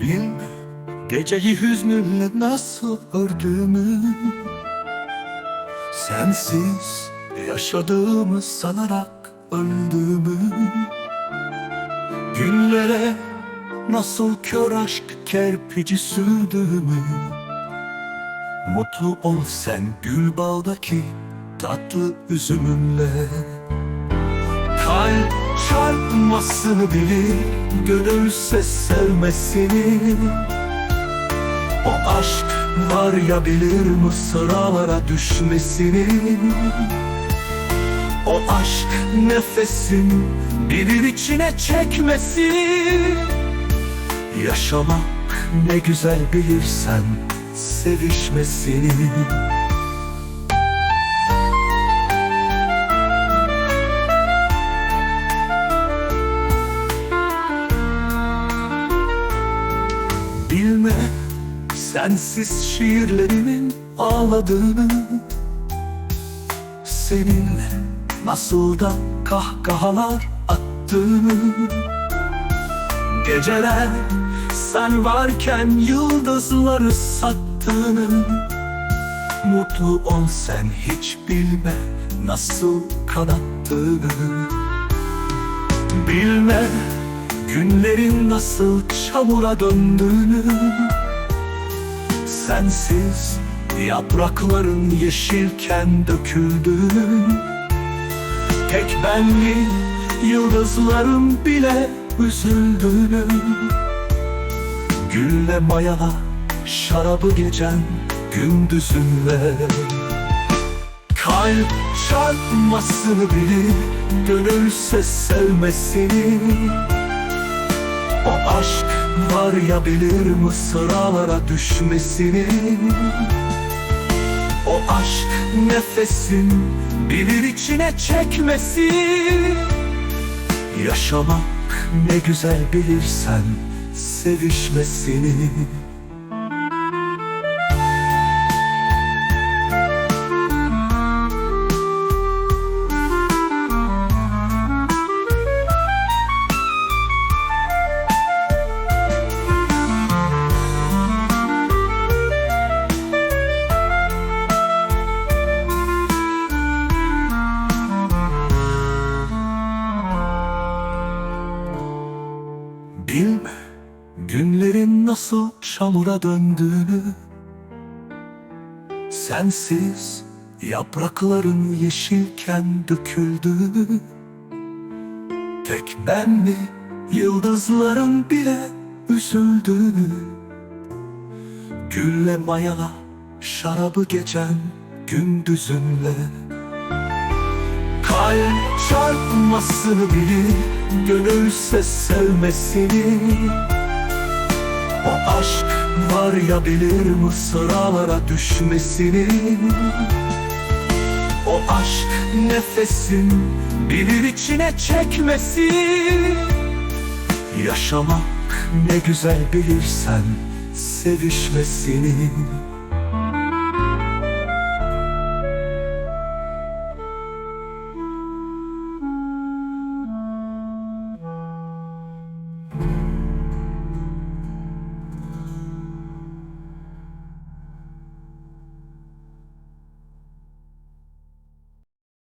Bilme geceyi hüznünle nasıl ördüğümü Sensiz yaşadığımı sanarak öldüğümü Günlere nasıl kör aşk kerpici sürdüğümü. Mutlu ol sen gül bağdaki tatlı üzümünle Kalp çarpmasını bilir Gönülse sevmesini. O aşk var ya bilir mısralara düşmesini. O aşk nefesin bilir içine çekmesini Yaşamak ne güzel bilirsen sevişmesini Bilme sensiz şiirlerimin ağladığını Seninle nasıl da kahkahalar attığını. Geceler sen varken yıldızları sattığını Mutlu ol sen hiç bilme nasıl kanattığını Bilme günlerin nasıl çamura döndüğünü Sensiz yaprakların yeşilken döküldüğünü Tek benli yıldızların bile üzüldüğünü Gülle mayala şarabı geçen gündüzünle Kalp çarpmasını bilir Gönülse sevmesini O aşk var ya bilir mısralara düşmesini? O aşk nefesin bilir içine çekmesini Yaşamak ne güzel bilirsen sevişmesini nasıl çamura döndüğünü Sensiz yaprakların yeşilken döküldüğünü Tek ben mi yıldızların bile üzüldüğünü Gülle mayala şarabı geçen gündüzünle Kalp çarpmasını bilir Gönülse sevmesini O aşk var ya bilir mısralara düşmesini. O aşk nefesin bilir içine çekmesini Yaşamak ne güzel bilirsen sevişmesini